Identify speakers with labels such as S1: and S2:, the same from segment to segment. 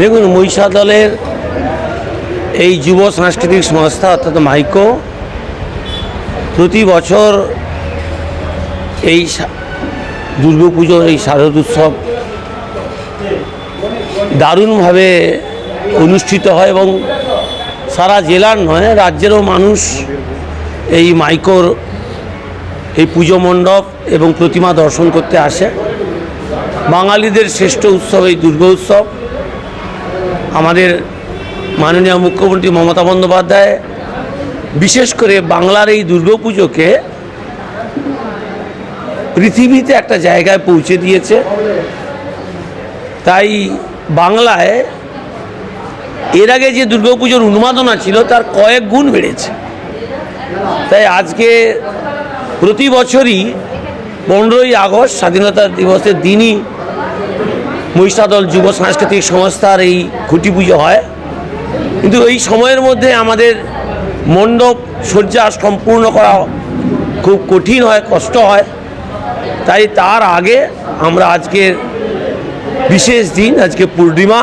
S1: দেখুন মহিষা দলের এই যুব সাংস্কৃতিক সংস্থা, অর্থাৎ মাইকো, প্রতি বছর এই দুর্গাপুজোর এই শারদ উৎসব দারুণভাবে অনুষ্ঠিত হয় এবং সারা জেলার নয়, রাজ্যেরও মানুষ এই মাইকোর এই পুজো মণ্ডপ এবং প্রতিমা দর্শন করতে আসে। বাঙালিদের শ্রেষ্ঠ উৎসব এই দুর্গা উৎসব আমাদের মাননীয় মুখ্যমন্ত্রী মমতা বন্দ্যোপাধ্যায়, বিশেষ করে বাংলার এই দুর্গাপুজোকে পৃথিবীতে একটা জায়গায় পৌঁছে দিয়েছে। তাই বাংলায় এর আগে যে দুর্গাপুজোর উন্মাদনা ছিল, তার কয়েক গুণ বেড়েছে। তাই আজকে প্রতি বছরই পনেরোই আগস্ট স্বাধীনতা দিবসের দিনই মহিষাদল যুব সাংস্কৃতিক সংস্থার এই খুঁটি পুজো হয়। কিন্তু এই সময়ের মধ্যে আমাদের মণ্ডপ সজ্জা সম্পূর্ণ করা খুব কঠিন হয়, কষ্ট হয়। তাই তার আগে আমরা আজকের বিশেষ দিন, আজকে পূর্ণিমা।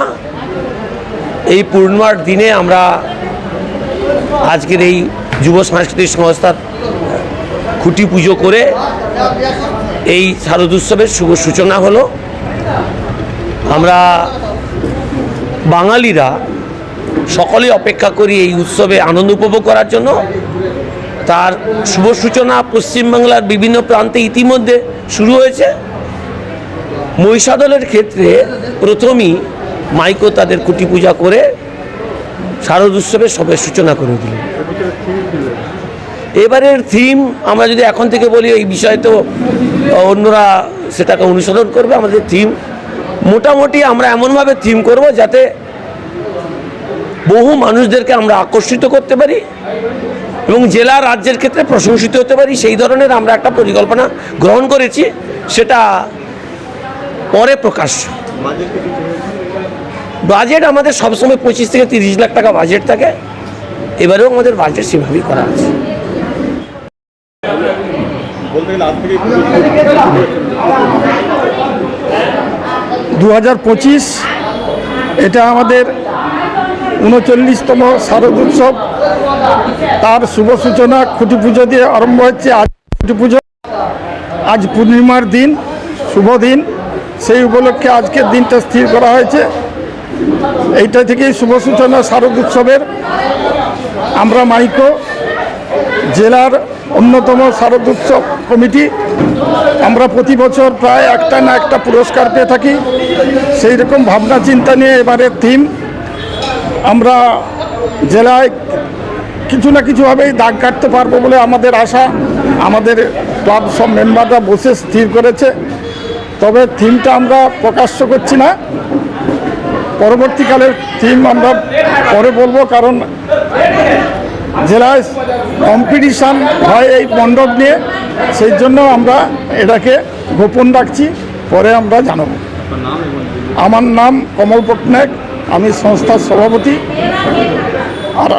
S1: এই পূর্ণিমার দিনে আমরা আজকের এই যুব সাংস্কৃতিক সংস্থার খুঁটি পুজো করে এই শারদ উৎসবের শুভ সূচনা হলো। আমরা বাঙালিরা সকলেই অপেক্ষা করি এই উৎসবে আনন্দ উপভোগ করার জন্য। তার শুভ সূচনা পশ্চিমবাংলার বিভিন্ন প্রান্তে ইতিমধ্যে শুরু হয়েছে। মহিষাদলের ক্ষেত্রে প্রথমেই মাইকো তাদের কুটি পূজা করে শারদ উৎসবের সবে সূচনা করে দিল। এবারের থিম আমরা যদি এখন থেকে বলি, এই বিষয়ে তো অন্যরা সেটাকে অনুসরণ করবে। আমাদের থিম মোটামুটি আমরা এমনভাবে থিম করব যাতে বহু মানুষদেরকে আমরা আকর্ষিত করতে পারি এবং জেলা রাজ্যের ক্ষেত্রে প্রশংসিত হতে পারি। সেই ধরনের আমরা একটা পরিকল্পনা গ্রহণ করেছি, সেটা পরে প্রকাশ্য বাজেট আমাদের সবসময় পঁচিশ থেকে তিরিশ লাখ টাকা বাজেট থাকে, এবারেও আমাদের বাজেট সেভাবেই করা আছে।
S2: বলতে গেলে আজ থেকে
S3: দু হাজার পঁচিশ, এটা আমাদের উনচল্লিশতম শারদ উৎসব তার শুভ সূচনা খুঁটি পুজো দিয়ে আরম্ভ হচ্ছে। আজ খুঁটি পুজো আজ পূর্ণিমার দিন, শুভ দিন। সেই উপলক্ষে আজকের দিনটা স্থির করা হয়েছে। এইটা থেকেই শুভ সূচনা শারদ উৎসবের আমরা মাইকো জেলার অন্যতম শারদ উৎসব কমিটি। আমরা প্রতি বছর প্রায় একটা না একটা পুরস্কার পেয়ে থাকি। সেই রকম ভাবনা চিন্তা নিয়ে এবারের থিম। আমরা জেলায় কিছু না কিছুভাবেই দাগ কাটতে পারব বলে আমাদের আশা। আমাদের ক্লাব সব মেম্বাররা বসে স্থির করেছে। তবে থিমটা আমরা প্রকাশ্য করছি না। পরবর্তীকালের থিম আমরা পরে বলব, কারণ জেলায় কম্পিটিশান হয় এই মণ্ডপ নিয়ে, সেই জন্য আমরা এটাকে গোপন রাখছি, পরে আমরা জানাব। আমার নাম কমল পটনায়ক আমি সংস্থার সভাপতি। আর